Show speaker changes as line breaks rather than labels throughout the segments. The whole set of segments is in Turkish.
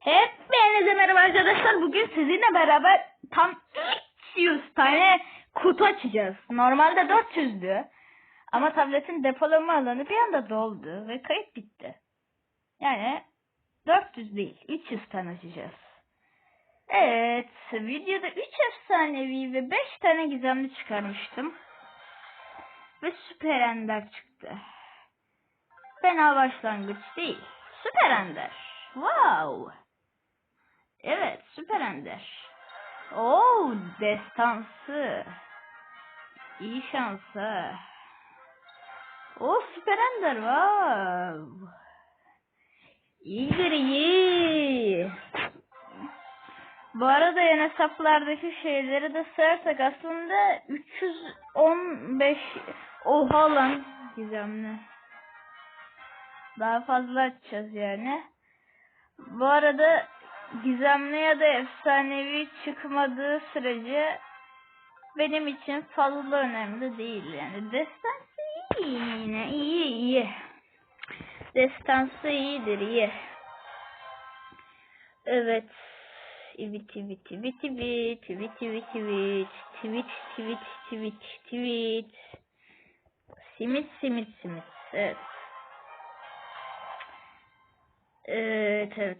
Hepinize merhaba arkadaşlar. Bugün sizinle beraber tam 300 tane kutu açacağız. Normalde 400'dü. Ama tabletin depolama alanı bir anda doldu ve kayıt bitti. Yani 400 değil 300 tane açacağız. Evet videoda 3 efsanevi ve 5 tane gizemli çıkarmıştım. Ve süper ender çıktı. Fena başlangıç değil. Süper ender. Wow. Evet, süper ender. Oo, destansı. İyi şansı. O süper ender. Wow. İyi. Bu arada yan hesaplardaki şeyleri de sayarsak aslında 315 oha lan gizemli. Daha fazla açacağız yani. Bu arada gizemli ya da efsanevi çıkmadığı sürece benim için fazla önemli değil yani. Destansı iyi yine iyi iyi. Destansı iyidir iyi. Evet. Tweet tweet tweet tweet tweet tweet tweet tweet tweet tweet simit simit simit evet Evet evet.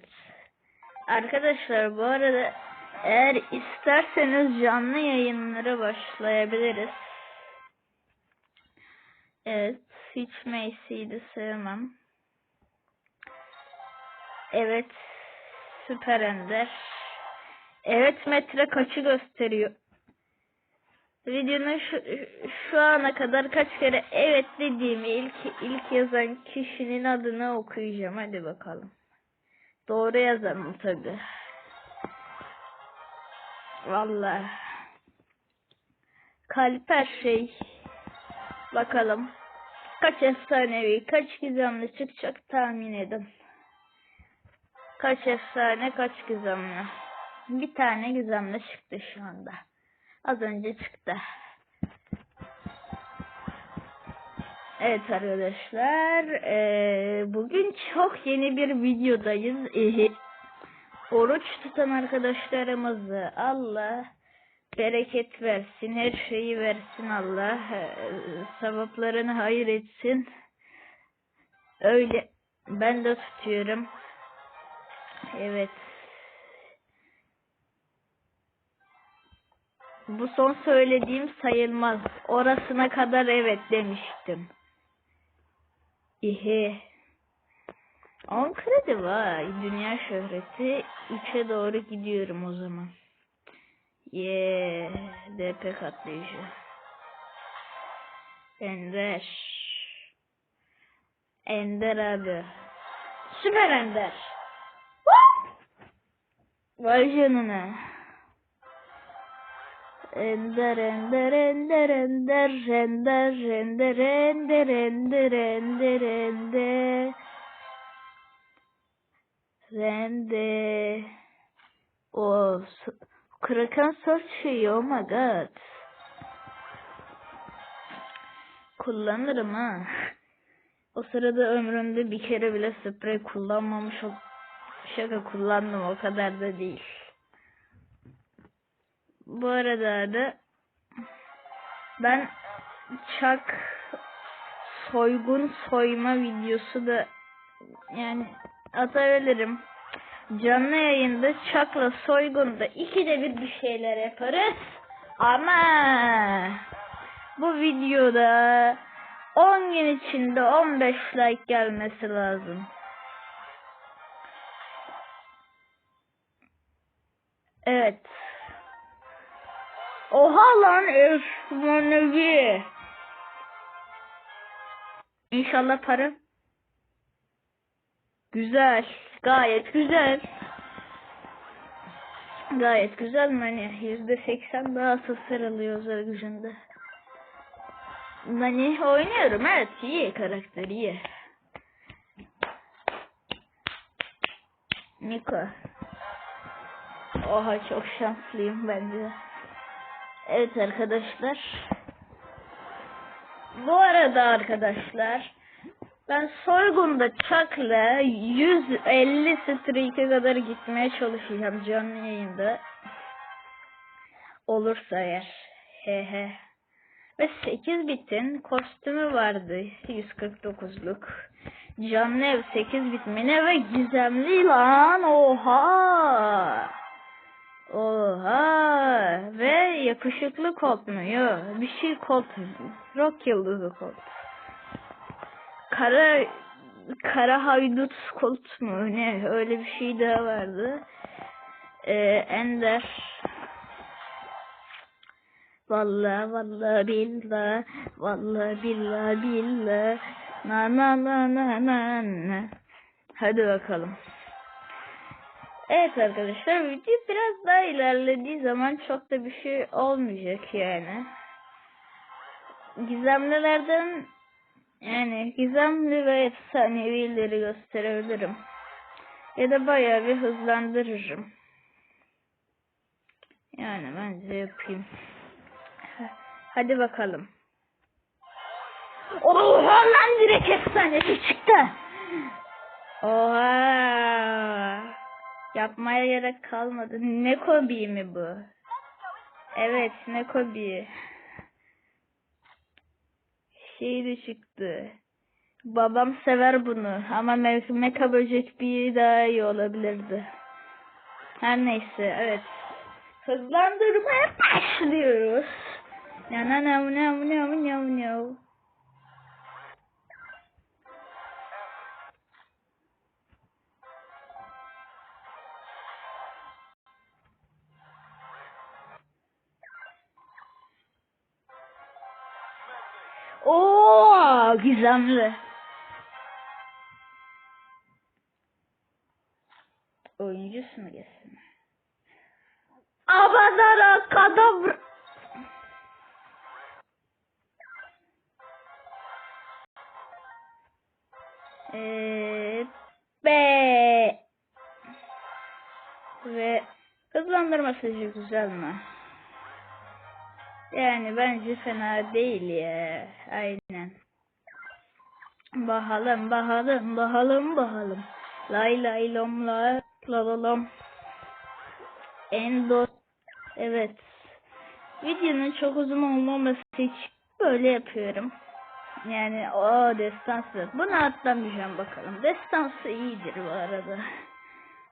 Arkadaşlar bu arada eğer isterseniz canlı yayınlara başlayabiliriz. Evet. Hiç Macy'yi de sevmem. Evet. Süper Ender. Evet metre kaçı gösteriyor? Videonun şu, şu ana kadar kaç kere evet dediğimi ilk ilk yazan kişinin adını okuyacağım. Hadi bakalım. Doğru yazarım tabi. Vallahi. Kalp her şey. Bakalım. Kaç efsanevi, kaç gizemli çıkacak tahmin edin. Kaç efsane, kaç gizemli. Bir tane gizemli çıktı şu anda. Az önce çıktı. Evet arkadaşlar. eee, bugün çok yeni bir videodayız. Ehe, oruç tutan arkadaşlarımızı Allah bereket versin. Her şeyi versin Allah. eee, sevaplarını hayır etsin. Öyle. Ben de tutuyorum. Evet. Bu son söylediğim sayılmaz. Orasına kadar evet demiştim. İhe. 10 kredi var. Dünya şöhreti 3'e doğru gidiyorum o zaman. Ye, DP katlayıcı. Ender. Ender abi. Süper Ender. Vay canına. Ender ender ender ender ender ender ender ender ender ender rende. O kraken saç şeyi oh my god. Kullanırım ha. O sırada ömrümde bir kere bile sprey kullanmamış ol şaka kullandım o kadar da değil bu arada da ben çak soygun soyma videosu da yani atabilirim. Canlı yayında çakla soygunda ikide bir bir şeyler yaparız. Ama bu videoda 10 gün içinde 15 like gelmesi lazım. Evet. Oha lan efsanevi. İnşallah para. Güzel. Gayet güzel. Gayet güzel hani yüzde seksen daha sıfır alıyor özel gücünde. Hani oynuyorum evet iyi karakter iyi. Niko. Oha çok şanslıyım bence. Evet arkadaşlar. Bu arada arkadaşlar Ben soygunda Chuck'la 150 streak'e kadar gitmeye çalışacağım canlı yayında. Olursa eğer. He he. Ve 8 bitin kostümü vardı 149'luk. Canlı ev 8 bitmine ve gizemli lan oha. Oha ve yakışıklı Colt mu? Yok bir şey Colt. Rock yıldızı Colt. Kara Kara Haydut Colt mu? Ne öyle bir şey daha vardı. Ee, Ender. Vallahi vallahi billah vallahi billahi billah na na na na na na hadi bakalım evet arkadaşlar video biraz daha ilerlediği zaman çok da bir şey olmayacak yani gizemlilerden yani gizemli ve efsanevileri gösterebilirim ya da bayağı bir hızlandırırım yani bence yapayım Hadi bakalım. Oha lan direkt efsanesi çıktı. Oha. Yapmaya gerek kalmadı. Ne kobi mi bu? Evet ne kobi. Şey de çıktı. Babam sever bunu ama me- meka böcek bir daha iyi olabilirdi. Her neyse evet. Hızlandırmaya başlıyoruz. No no no no no no no. Oo, gizemli. Oyuncusu mu gelsin? Abadara kadavra. Ee, be ve hızlandırma sesi güzel mi? Yani bence fena değil ya. Aynen. Bakalım bakalım bakalım bakalım. Lay lay lom la la la lom. Endo. Evet. Videonun çok uzun olmaması için böyle yapıyorum. Yani o destansı. Bunu atlamayacağım bakalım. Destansı iyidir bu arada.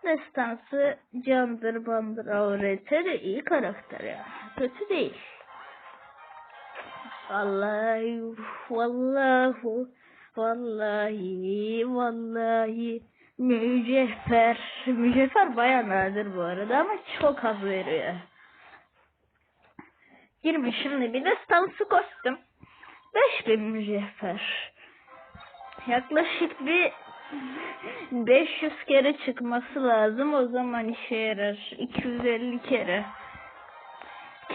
Destansı candır bandır de iyi karakter ya. Kötü değil. Vallahi vallahi vallahi vallahi mücevher. Mücevher baya nadir bu arada ama çok az veriyor. Girmiş şimdi bir destansı kostüm. 5000 mücevher. Yaklaşık bir 500 kere çıkması lazım. O zaman işe yarar. 250 kere.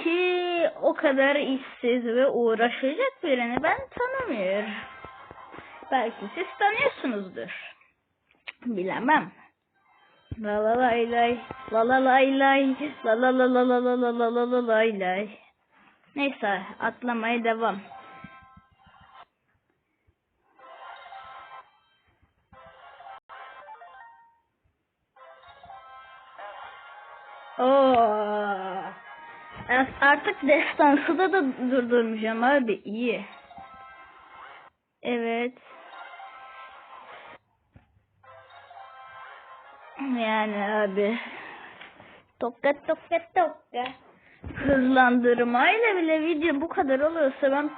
Ki o kadar işsiz ve uğraşacak birini ben tanımıyorum. Belki siz tanıyorsunuzdur. Bilemem. La la lay lay, la la lay lay, la la la la la la la la la la lay lay. Neyse atlamaya devam. Oo. Artık destansı da, durdurmayacağım abi. iyi. Evet. Yani abi. Tokka tokka tokka. Hızlandırmayla bile video bu kadar oluyorsa ben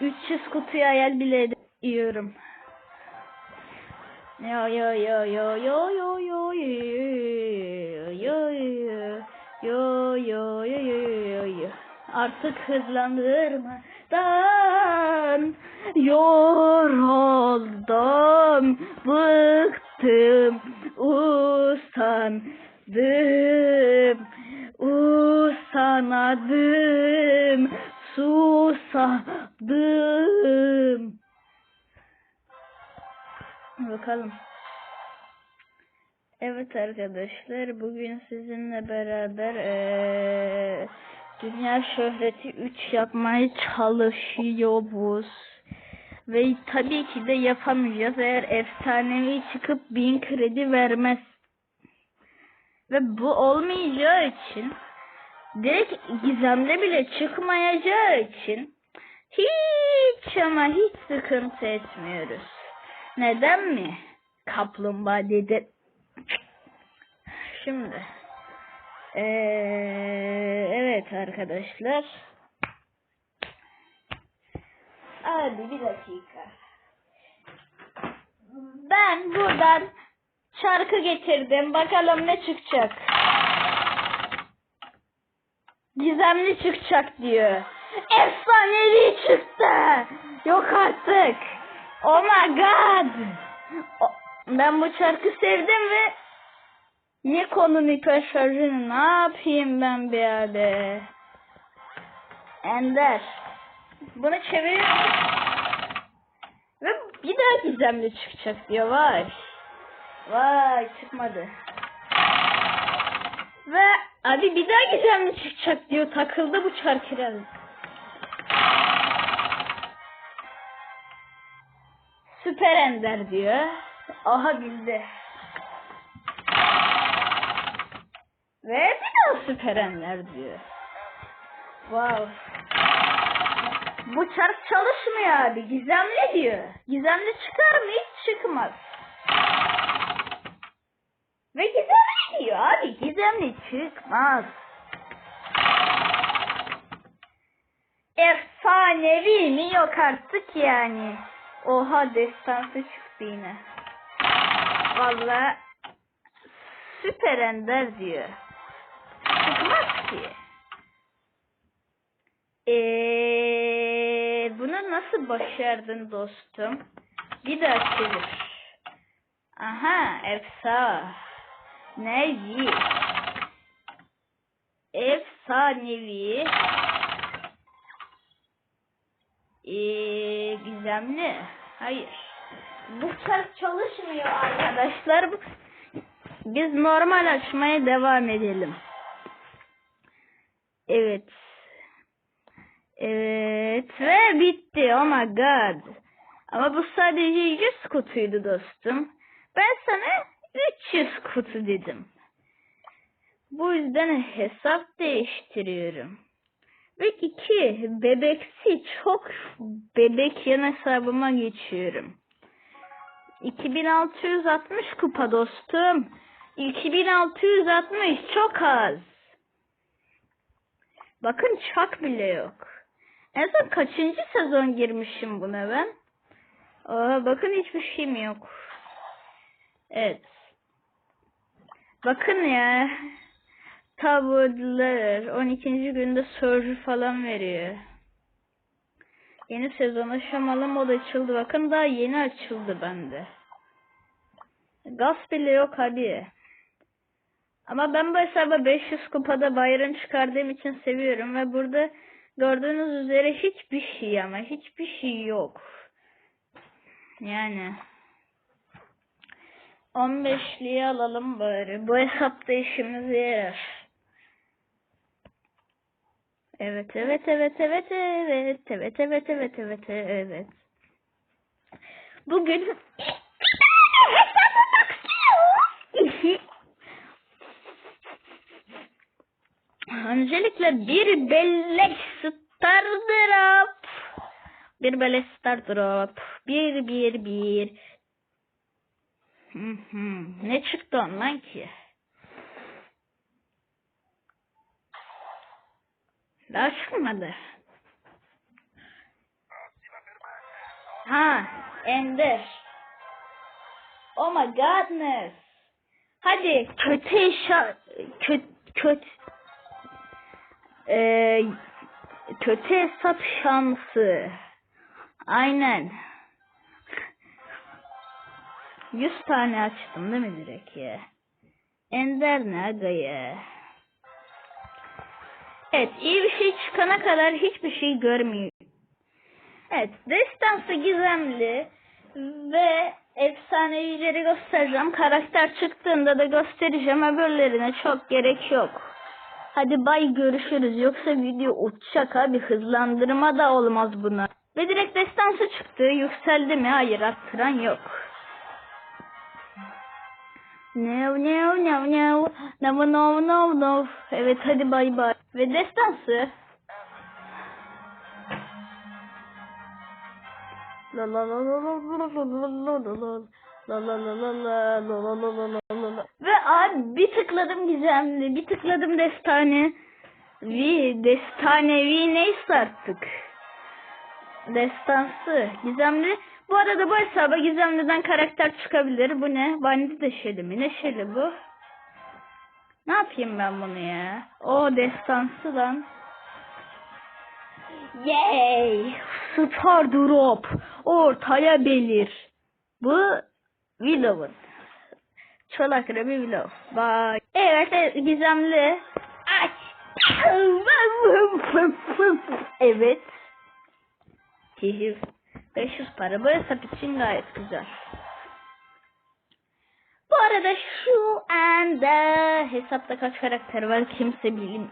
300 kutuyu hayal bile ediyorum. Yo yo yo yo yo yo yo yo yo yo yo yo yo yo Artık hızlandırmadan yoruldum, bıktım, usandım, usanadım, susadım. Bakalım. Evet arkadaşlar bugün sizinle beraber eee, dünya şöhreti 3 yapmaya çalışıyoruz. Ve tabii ki de yapamayacağız eğer efsanevi çıkıp bin kredi vermez. Ve bu olmayacağı için direkt gizemde bile çıkmayacağı için hiç ama hiç sıkıntı etmiyoruz. Neden mi? Kaplumbağa dedi. Şimdi. Ee, evet arkadaşlar. Hadi bir dakika. Ben buradan şarkı getirdim. Bakalım ne çıkacak. Gizemli çıkacak diyor. Efsanevi çıktı. Yok artık. Oh my god. Ben bu şarkı sevdim ve Nikon'un hiper şarjını ne yapayım ben bir hale. Ender. Bunu çeviriyorum. Ve bir daha gizemli çıkacak diyor. Vay. Vay çıkmadı. Ve abi bir daha gizemli çıkacak diyor. Takıldı bu çarkılar. Süper Ender diyor. Aha bildi. Ve bir daha Süper Ender diyor. Wow. Bu çark çalışmıyor abi. Gizemli diyor. Gizemli çıkar mı? Hiç çıkmaz. Ve gizemli diyor abi. Gizemli çıkmaz. Efsanevi mi yok artık yani. Oha destansı çıktı yine. Valla süper ender diyor. Çıkmaz ki. Eee bunu nasıl başardın dostum? Bir daha çevir. Aha efsa. Neyi? Efsanevi. Eee gizemli. Hayır. Bu çark çalışmıyor arkadaşlar. Biz normal açmaya devam edelim. Evet. Evet ve bitti. Oh my god. Ama bu sadece 100 kutuydu dostum. Ben sana 300 kutu dedim. Bu yüzden hesap değiştiriyorum. Ve iki bebeksi çok bebek yan hesabıma geçiyorum. 2660 kupa dostum. 2660 çok az. Bakın çak bile yok. En son kaçıncı sezon girmişim buna ben? Aa, bakın hiçbir şeyim yok. Evet. Bakın ya. Tavırlar 12. günde surge falan veriyor. Yeni sezon aşamalı mod açıldı. Bakın daha yeni açıldı bende. Gaz bile yok abi. Ama ben bu hesaba 500 kupada bayram çıkardığım için seviyorum ve burada gördüğünüz üzere hiçbir şey ama hiçbir şey yok. Yani 15'liği alalım bari. Bu hesapta işimize yarar. Evet evet evet evet evet evet evet evet evet evet. Bugün Öncelikle bir bellek star drop. Bir bellek star drop. Bir bir bir. Hı hı. Ne çıktı ondan ki? Daha çıkmadı. Ha, Ender. Oh my godness. Hadi kötü eşya kötü kötü ee, kötü hesap şansı. Aynen. 100 tane açtım değil mi direkt ya? Ender ne aga ya? Evet iyi bir şey çıkana kadar hiçbir şey görmüyor. Evet destansı gizemli ve efsanevileri göstereceğim. Karakter çıktığında da göstereceğim. Öbürlerine çok gerek yok. Hadi bay görüşürüz. Yoksa video uçacak abi. Hızlandırma da olmaz buna. Ve direkt destansı çıktı. Yükseldi mi? Hayır arttıran yok. No no no no no no no no Evet hadi bay bay. Ve destansı. La la la la la la la la la la Ve abi bir tıkladım gizemli, bir tıkladım destane. Vi, destanevi neyse artık. Destansı, gizemli. Bu arada bu hesaba gizemliden karakter çıkabilir. Bu ne? Bandi de şeli mi? Ne şeli bu? Ne yapayım ben bunu ya? O destansı lan. Yay! Star drop. Ortaya belir. Bu Willow'un. Çolak bir Willow. Bye. Evet evet, gizemli. Aç. Evet. Hihi. 500 para. Bu hesap için gayet güzel. Bu arada şu anda hesapta kaç karakter var kimse bilmiyor.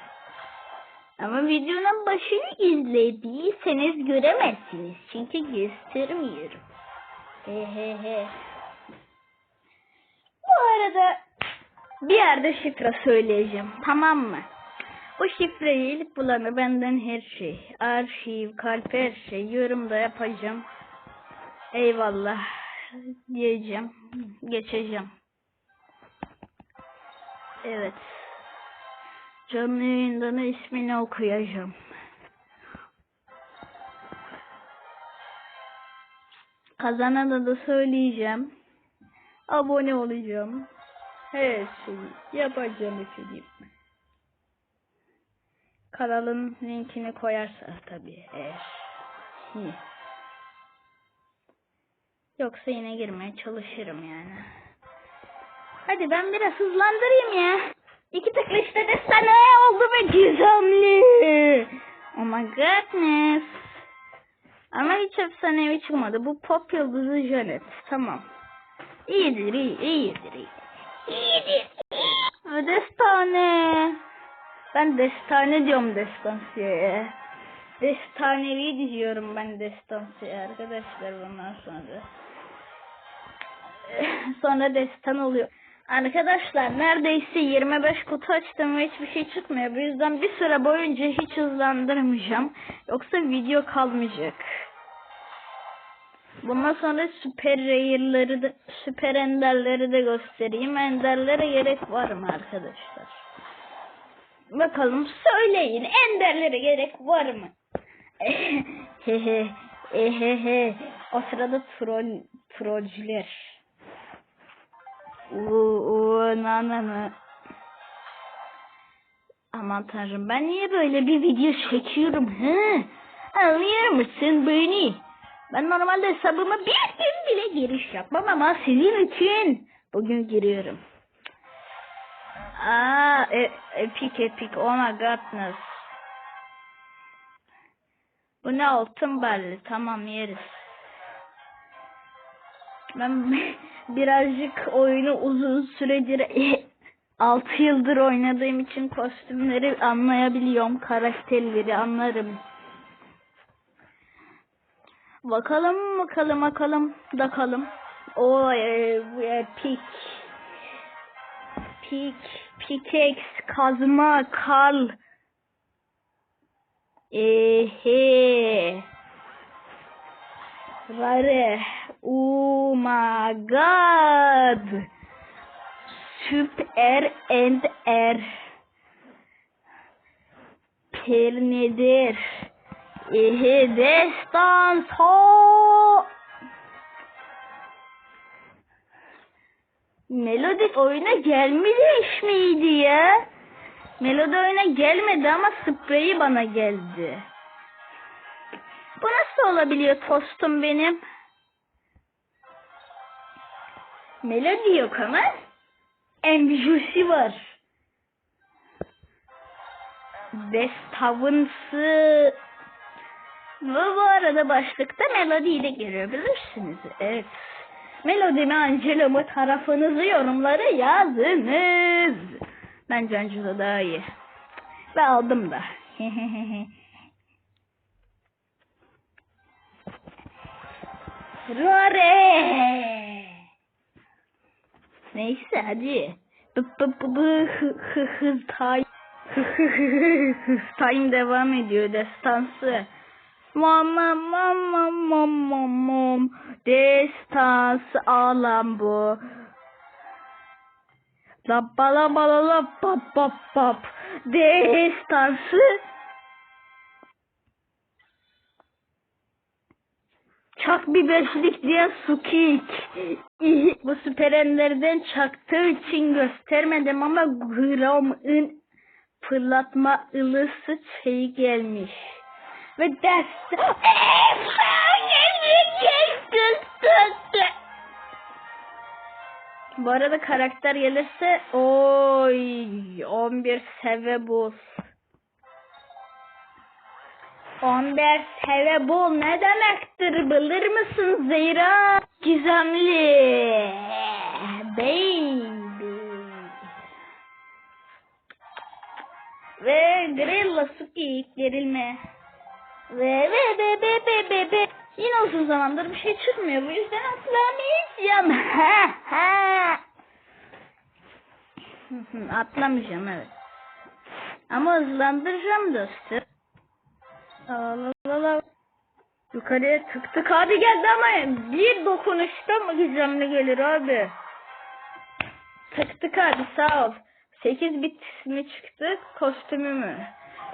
Ama videonun başını izlediyseniz göremezsiniz. Çünkü göstermiyorum. Hehehe. Bu arada bir yerde şifre söyleyeceğim. Tamam mı? O şifreyi ilk bulanı benden her şey. Arşiv, kalp her şey. Yorumda yapacağım. Eyvallah. Diyeceğim. Geçeceğim. Evet. Canlı yayında da ismini okuyacağım. Kazanana da söyleyeceğim. Abone olacağım. Her şeyi yapacağım efendim. Kanalın linkini koyarsa tabii eğer. Yoksa yine girmeye çalışırım yani. Hadi ben biraz hızlandırayım ya. İki tıkla işte destane oldu ve gizemli. Oh my goodness. Ama hiç efsanevi çıkmadı. Bu pop yıldızı Janet. Tamam. İyidir iyi. iyidir iyi. İyidir iyi. Destane. Ben destane diyorum destansiye. Destanevi diyorum ben destansiye arkadaşlar bundan sonra. sonra destan oluyor. Arkadaşlar neredeyse 25 kutu açtım ve hiçbir şey çıkmıyor. Bu yüzden bir süre boyunca hiç hızlandırmayacağım. Yoksa video kalmayacak. Bundan sonra süper rayer'ları da, süper enderleri de göstereyim. Enderlere gerek var mı arkadaşlar? Bakalım söyleyin. Enderlere gerek var mı? Hehe. Ehehe. O sırada troll trollcüler. Uuu na na na. Aman tanrım ben niye böyle bir video çekiyorum he? Anlıyor musun beni? Ben normalde hesabıma bir gün bile giriş yapmam ama sizin için bugün giriyorum. Aa, e, epik epik oh my godness. Bu ne altın belli tamam yeriz. Ben birazcık oyunu uzun süredir 6 yıldır oynadığım için kostümleri anlayabiliyorum. Karakterleri anlarım. Bakalım bakalım bakalım bakalım. O e, e, pik. Pik, pickaxe, kazma, kal. Ehe. Rare. Oh my god. Süper and er. Per nedir? Ehe destanso. Melodik oyuna gelmiş miydi ya? Melodi oyuna gelmedi ama spreyi bana geldi. Bu nasıl olabiliyor tostum benim? Melodi yok ama Ambiguity var. Destavınsı ve bu arada başlıkta melodiyi de görebilirsiniz. Evet. Melodi mi Angelo mu tarafınızı yorumlara yazınız. Bence Angelo daha iyi. Ve aldım da. Rare. Neyse hadi. Hız time devam ediyor destansı. Mama mama mama mom destansı alan bu. La bala bala la pap pap pap destansı Çak bir beşlik diye sukik. Bu süper enlerden çaktığı için göstermedim ama gramın fırlatma ılısı şey gelmiş. Ve ders... Bu arada karakter gelirse oy 11 seve buz. 11 seve bul ne demektir bilir misin Zeyra? Gizemli. Baby. Ve Grilla Suki gerilme. Ve ve be be be be be. Yine uzun zamandır bir şey çıkmıyor. Bu yüzden atlamayacağım. Ha ha. Atlamayacağım evet. Ama hızlandıracağım dostum. La la la la. Yukarıya tıktık abi geldi ama bir dokunuşta mı gizemli gelir abi? Tıktık abi sağ ol. 8 bit mi çıktı kostümü mü?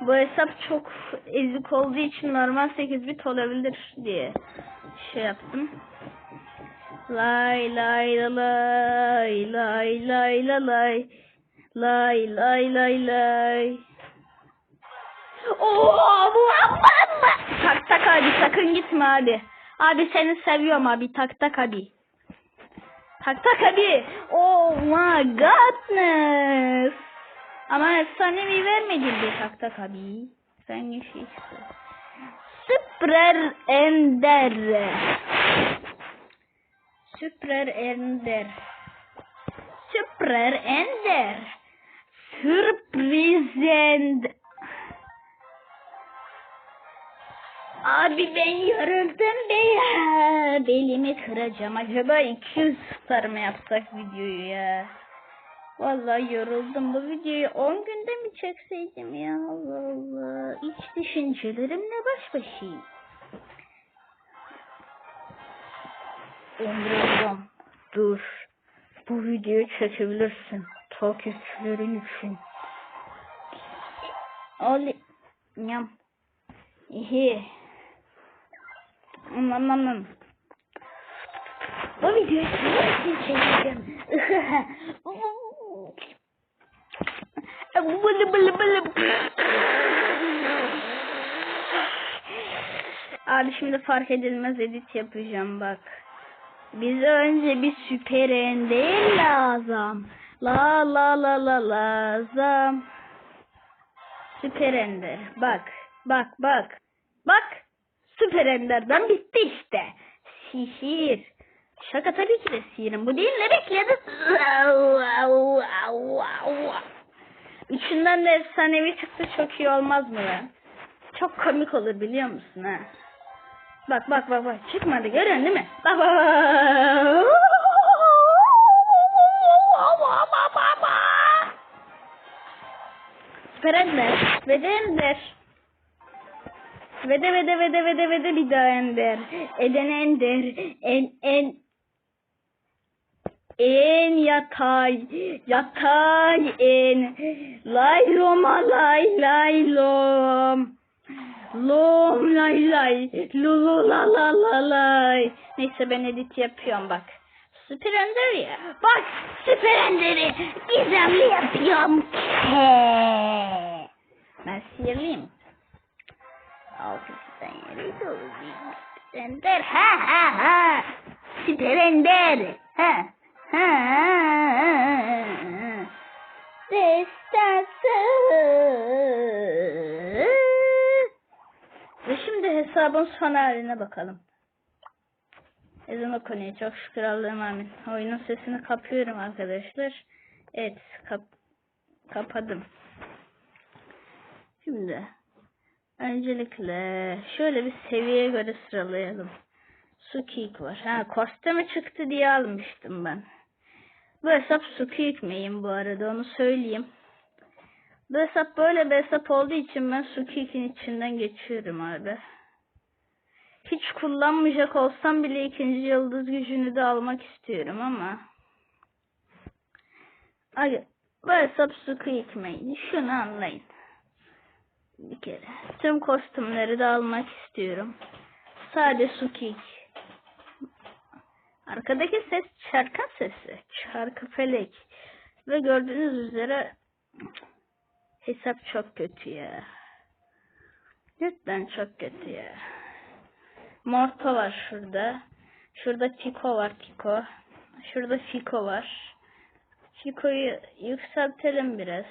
Bu hesap çok ezik olduğu için normal 8 bit olabilir diye şey yaptım. Lay lay la lay lay lay la lay lay lay lay lay. Oo bu Tak tak abi sakın gitme abi. Abi seni seviyorum abi tak tak abi. Tak tak abi. Oh my godness. Ama efsanevi vermedin bir tak abi. Sen yaşıyorsun. Süper Ender. Süper Ender. Süper Ender. Sürpriz Ender. Abi ben yoruldum be ya. Belimi kıracağım. Acaba 200 star mı yapsak videoyu ya? Vallahi yoruldum. Bu videoyu 10 günde mi çekseydim ya? Allah Allah. İç düşüncelerimle baş başayım. Emre'cim dur. Bu videoyu çekebilirsin. Takipçilerin için. Oli. Yam. İyi. Aman aman. Bu videoyu çekeceğim. Bılı. Abi şimdi fark edilmez edit yapacağım bak. Bize önce bir süper ender lazım. La la la la lazım. Süper ender. Bak. Bak bak. Bak. Süper enderden bitti işte. Sihir. Şaka tabii ki de sihirim. Bu değil ne bekledin? Üçünden de efsanevi çıktı çok iyi olmaz mı be? Çok komik olur biliyor musun ha? Bak bak bak bak çıkmadı görüyorsun değil mi? Bak bak bak. Süper Ender. Ve de Ender. Ve de ve de ve de ve de ve de bir daha Ender. Eden Ender. En en en yatay yatay en lay loma lay lay lom lom lay lay lulu la la la lay neyse ben edit yapıyorum bak Süper Ender ya. Bak Süper Ender'i gizemli yapıyorum. He. Ben sihirliyim. Altısından yeri dolu bir Ender. Ha ha ha. Süper Ender. Ha. Destansı. Ve şimdi hesabın son haline bakalım. Ezan okunuyor. Çok şükür Allah'ım amin. Oyunun sesini kapıyorum arkadaşlar. Evet. Kap kapadım. Şimdi öncelikle şöyle bir seviyeye göre sıralayalım. Sukik var. Ha kostümü çıktı diye almıştım ben. Bu hesap Sukik miyim bu arada onu söyleyeyim. Bu hesap böyle bir hesap olduğu için ben Sukik'in içinden geçiyorum abi. Hiç kullanmayacak olsam bile ikinci yıldız gücünü de almak istiyorum ama. Ay, bu hesap Sukik miydi? Şunu anlayın. Bir kere. Tüm kostümleri de almak istiyorum. Sade Sukik. Arkadaki ses çarkan sesi. Çarkı felek. Ve gördüğünüz üzere hesap çok kötü ya. Lütfen çok kötü ya. Morto var şurada. Şurada Tiko var Tiko. Şurada Fiko var. Fiko'yu yükseltelim biraz.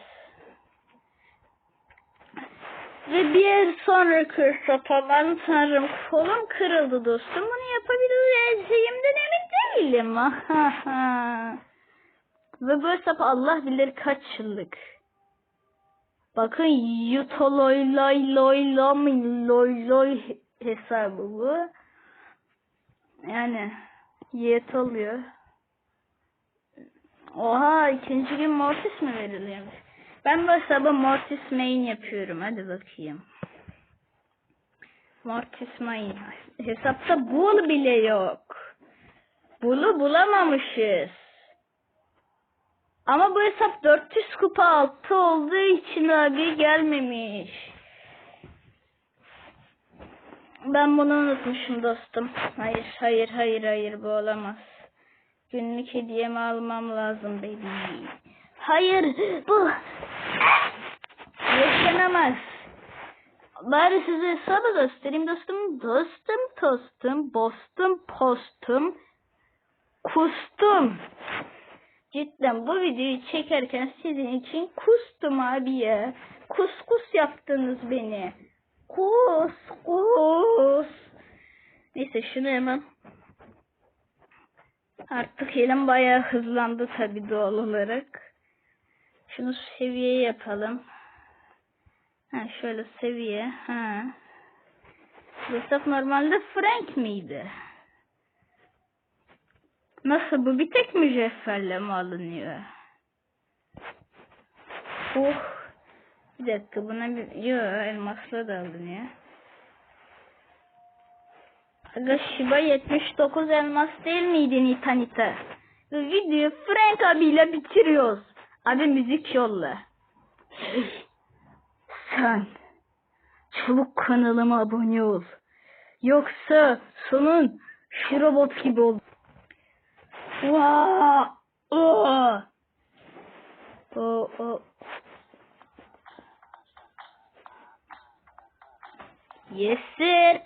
Ve bir sonraki hesap aman tanrım kolum kırıldı dostum. Bunu yapabileceğimden emin değilim. Ve bu hesap Allah bilir kaç yıllık. Bakın yutoloy loy loy loy loy loy hesabı bu. Yani yet oluyor. Oha ikinci gün Mortis mi veriliyormuş? Ben bu hesabı Mortis main yapıyorum. Hadi bakayım. Mortis main. Hesapta bul bile yok. Bulu bulamamışız. Ama bu hesap 400 kupa altı olduğu için abi gelmemiş. Ben bunu unutmuşum dostum. Hayır, hayır, hayır, hayır bu olamaz. Günlük hediyemi almam lazım baby. Hayır, bu yaşanamaz. Bari size hesabı göstereyim dostum. Dostum, tostum, bostum, postum, kustum. Cidden bu videoyu çekerken sizin için kustum abi ya. Kuskus yaptınız beni. Kus kus. Neyse şunu hemen. Artık elim bayağı hızlandı tabi doğal olarak. Şunu seviye yapalım. Ha şöyle seviye. Ha. Bu hesap normalde Frank miydi? Nasıl bu bir tek mücevherle mi alınıyor? Oh. Bir dakika buna bir... Yo elmasla da alınıyor. Aga Shiba 79 elmas değil miydi Nita Nita? Videoyu Frank abiyle bitiriyoruz. Abi müzik yolla. Hey, sen çabuk kanalıma abone ol. Yoksa sonun şu robot gibi olur. Vaa! Oo! O o. Yes sir.